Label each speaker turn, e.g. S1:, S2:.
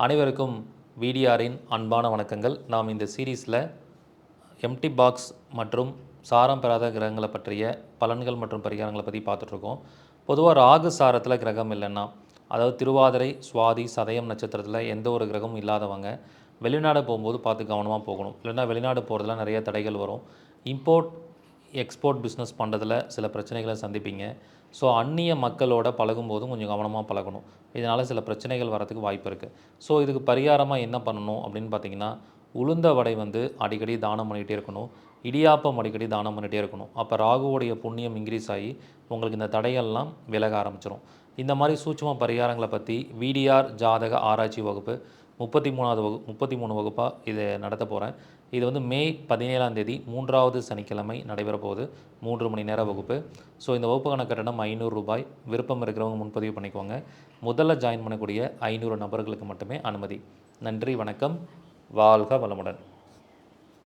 S1: அனைவருக்கும் விடிஆரின் அன்பான வணக்கங்கள். நாம் இந்த சீரீஸில் எம்டி பாக்ஸ் மற்றும் சாரம் பெறாத கிரகங்களை பற்றிய பலன்கள் மற்றும் பரிகாரங்களை பற்றி பார்த்துட்ருக்கோம் பொதுவாக ராகு சாரத்தில் கிரகம் இல்லைன்னா அதாவது திருவாதிரை சுவாதி சதயம் நட்சத்திரத்தில் எந்த ஒரு கிரகமும் இல்லாதவங்க வெளிநாடு போகும்போது பார்த்து கவனமாக போகணும். இல்லைன்னா வெளிநாடு போகிறதுல நிறைய தடைகள் வரும். இம்போர்ட் எக்ஸ்போர்ட் பிஸ்னஸ் பண்ணுறதுல சில பிரச்சனைகளை சந்திப்பீங்க. ஸோ அந்நிய மக்களோட பழகும் போதும் கொஞ்சம் கவனமாக பழகணும். இதனால் சில பிரச்சனைகள் வரதுக்கு வாய்ப்பு இருக்குது ஸோ இதுக்கு பரிகாரமாக என்ன பண்ணணும் அப்படின்னு பார்த்தீங்கன்னா உளுந்த வடை வந்து அடிக்கடி தானம் பண்ணிகிட்டே இருக்கணும். இடியாப்பம் அடிக்கடி தானம் பண்ணிகிட்டே இருக்கணும். அப்போ ராகுவோடைய புண்ணியம் இன்க்ரீஸ் ஆகி உங்களுக்கு இந்த தடைகள்லாம் விலக ஆரம்பிச்சிடும் இந்த மாதிரி சூட்சம பரிகாரங்களை பற்றி விடிஆர் ஜாதக ஆராய்ச்சி வகுப்பு முப்பத்தி மூணாவது வகு முப்பத்தி மூணு வகுப்பாக இதை நடத்த போகிறேன் இது வந்து மே பதினேழாம் தேதி மூன்றாவது சனிக்கிழமை நடைபெற போகுது. மூன்று மணி நேர வகுப்பு. ஸோ இந்த வகுப்புக்கான கட்டணம் ஐநூறு ரூபாய். விருப்பம் இருக்கிறவங்க முன்பதிவு பண்ணிக்கோங்க. முதல்ல ஜாயின் பண்ணக்கூடிய ஐநூறு நபர்களுக்கு மட்டுமே அனுமதி. நன்றி வணக்கம். வாழ்க வளமுடன்.